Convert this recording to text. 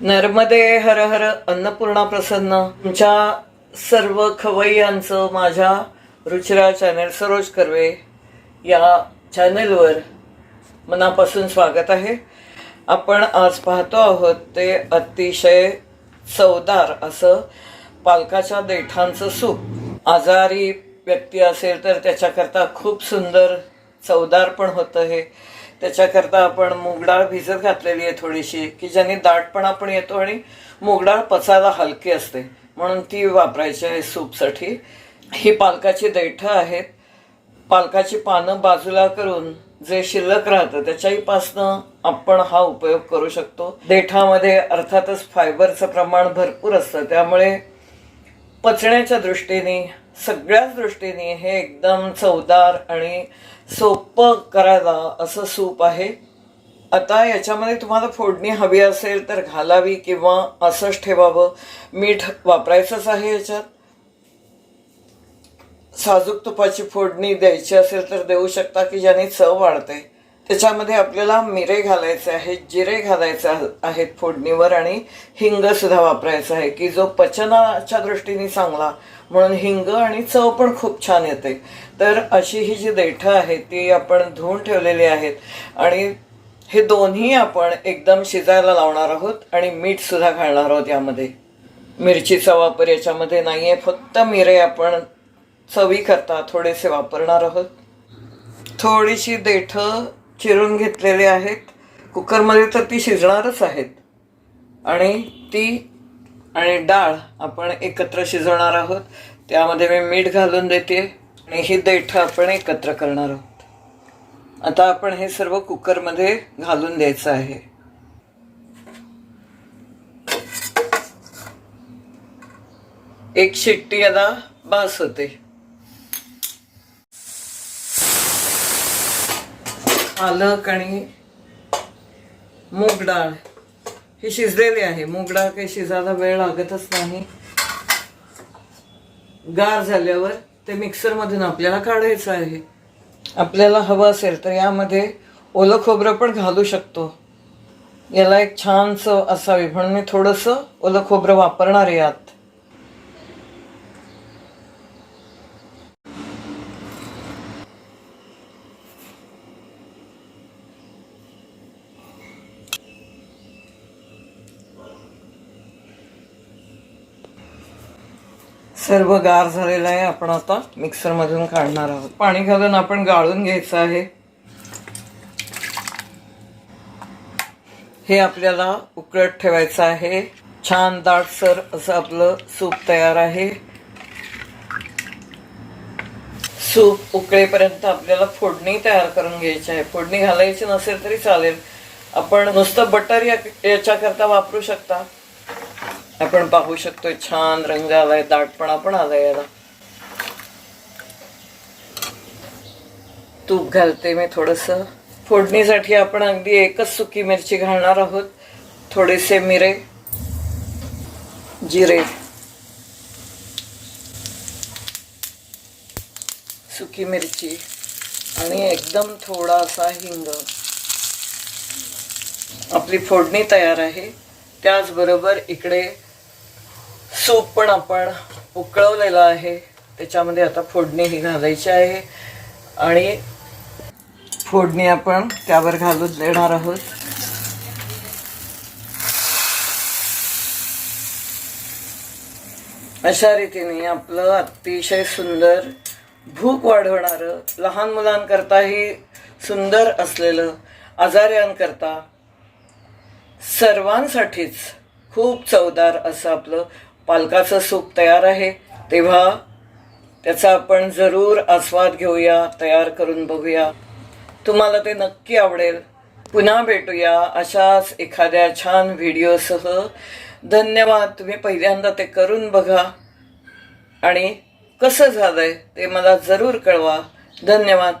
नर्मदे हर हर अन्नपूर्णा प्रसन्न. तुमच्या सर्व खवय्यांचं माझ्या रुचिरा चॅनल सरोज कर्वे या चॅनलवर मनापासून स्वागत आहे. आपण आज पाहतो आहोत ते अतिशय चवदार असं पालकाच्या देठांचं सूप. आजारी व्यक्ती असेल तर त्याच्याकरता खूप सुंदर चवदार पण होतं हे. त्याच्याकरता आपण मूगडाळ भिजत घातलेली आहे थोडीशी की ज्याने दाटपणा पण येतो आणि मूगडाळ पचायला हलकी असते. म्हणून ती वापरायची आहे सूपसाठी. ही पालकाची देठं आहेत. पालकाची पानं बाजूला करून जे शिल्लक राहतं त्याच्याहीपासनं आपण हा उपयोग करू शकतो. देठामध्ये अर्थातच फायबरचं प्रमाण भरपूर असतं. त्यामुळे पचण्याच्या दृष्टीने सगळ्याच दृष्टीने हे एकदम चवदार आणि सोपं करायला असं सूप आहे. आता याच्यामध्ये तुम्हाला फोडणी हवी असेल तर घालावी किंवा असंच ठेवावं. मीठ वापरायचंच आहे याच्यात. साजूक तुपाची फोडणी द्यायची असेल तर देऊ शकता की ज्याने चव वाढते. त्याच्यामध्ये आपल्याला मिरे घालायचे आहेत जिरे घालायचे आहेत फोडणीवर आणि हिंग सुद्धा वापरायचा आहे की जो पचनाच्या दृष्टीने चांगला. म्हणून हिंग आणि चव पण खूप छान येते. तर अशी ही जी देठं आहेत ती आपण धुवून ठेवलेली आहेत. आणि हे दोन्ही आपण एकदम शिजायला लावणार आहोत आणि मीठ सुद्धा घालणार आहोत यामध्ये. मिरचीचा वापर याच्यामध्ये नाही आहे फक्त मिरे आपण चवी करता थोडेसे वापरणार आहोत. थोडीशी देठं चिरून घेतलेले आहेत. कुकरमध्ये तर ती शिजणारच आहेत. आणि ती आणि डाळ आपण एकत्र शिजवणार आहोत. त्यामध्ये मी मीठ घालून देते आणि ही देठं आपण एकत्र करणार आहोत. आता आपण हे सर्व कुकरमध्ये घालून द्यायचं आहे. एक शिट्टी आता बास होते. पालक आणि मूग डाळ. ही शिजलेली आहे. मूग डाळ काही शिजायला वेळ लागतच नाही. गार झाल्यावर ते मिक्सरमधून आपल्याला काढायचं आहे. आपल्याला हवं असेल तर यामध्ये ओलं खोबरं पण घालू शकतो. याला एक छानसं असावी. म्हणून मी थोडंसं ओलं खोबरं वापरणार आहे यात. सर्व गार झालेलं आहे आपण आता. मिक्सरमधून काढणार आहोत. पाणी घालून आपण गाळून घ्यायचं आहे. हे आपल्याला उकळत ठेवायचं आहे. छान दाटसर असं आपलं सूप तयार आहे. सूप उकळेपर्यंत आपल्याला फोडणी तयार करून घ्यायची आहे. फोडणी घालायची नसेल तरी चालेल. आपण नुसतं बटर या याच्याकरता वापरू शकता. आपण पाहू शकतोय छान रंग आलाय दाटपणा पण आलाय याला. तूप घालते मी थोडस. फोडणीसाठी आपण अगदी एकच सुकी मिरची घालणार आहोत. थोडेसे मिरे जिरे. सुकी मिरची आणि एकदम थोडासा हिंग. आपली फोडणी तयार आहे. त्याचबरोबर इकडे सूप पण आपण उकळवलेलं आहे. त्याच्यामध्ये आता फोडणी ही घालायची आहे. आणि फोडणी आपण त्यावर घालून देणार आहोत. अशा रीतीने आपलं अतिशय सुंदर भूक वाढवणारं लहान मुलांकरताही सुंदर असलेलं आजाऱ्यांकरता सर्वांसाठीच खूप चवदार असं आपलं पालकाचं सूप तयार आहे. तेव्हा त्याचा आपण जरूर आस्वाद घेऊया तयार करून बघूया. तुम्हाला ते नक्की आवडेल. पुन्हा भेटूया अशाच एखाद्या छान व्हिडिओसह. धन्यवाद तुम्ही पहिल्यांदा ते करून बघा. आणि कसं झालंय ते मला जरूर कळवा. धन्यवाद.